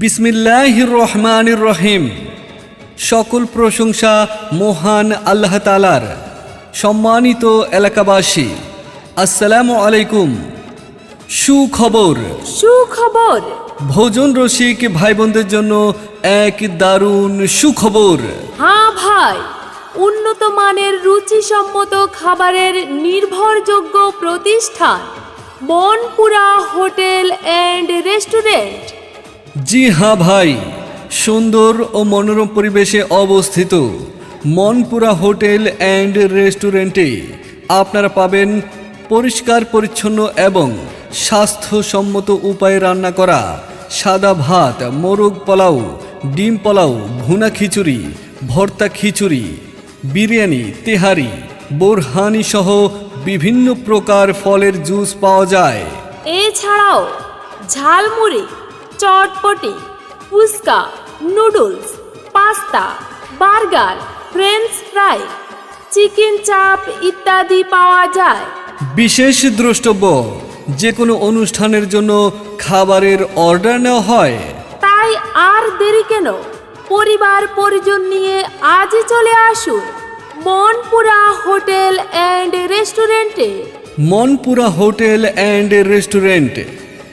বিসমিল্লাহ রহমান রহিম। সকল প্রশংসা মহান আল্লাহ তালার সম্মানিত এলাকাবাসী আসসালামু আলাইকুম। সুখবর। সুখবর। ভোজন রসিক ভাই বোনদের জন্য এক দারুণ সুখবর। হ্যাঁ ভাই উন্নত মানের রুচিসম্মত খাবারের নির্ভরযোগ্য প্রতিষ্ঠান বনপুরা হোটেল অ্যান্ড রেস্টুরেন্ট। জি হ্যাঁ ভাই, সুন্দর ও মনোরম পরিবেশে অবস্থিত মনপুরা হোটেল অ্যান্ড রেস্টুরেন্টে আপনারা পাবেন পরিষ্কার, পরিচ্ছন্ন এবং স্বাস্থ্যসম্মত উপায়ে রান্না করা সাদা ভাত, মোরগ পোলাও, ডিম পোলাও, ভুনা খিচুড়ি, ভর্তা খিচুড়ি, বিরিয়ানি, তেহারি, বোরহানি সহ বিভিন্ন প্রকার ফলের জুস পাওয়া যায়। এছাড়াও ঝালমুড়ি চটপটি fuchka noodles pasta burger french fry chicken চাপ ইত্যাদি পাওয়া যায়। বিশেষ দ্রষ্টব্য যে কোনো অনুষ্ঠানের জন্য খাবারের অর্ডার নেওয়া হয়। তাই আর দেরি কেন? পরিবার পরিজন নিয়ে আজই চলে আসুন মনপুরা হোটেল অ্যান্ড রেস্টুরেন্টে। Monpura hotel and restaurant.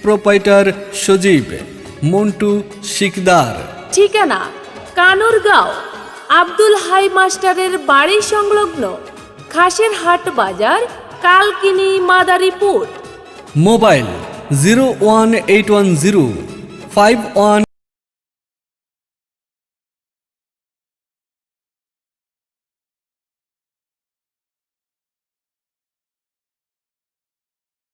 Proprietor Sajib. Montu Sikdar. ঠিকানা কানুরগাঁও আব্দুল হাই মাস্টারের বাড়ি সংলগ্ন খাসের হাট বাজার Kalkini Madaripur. Mobile zero one eight one zero five one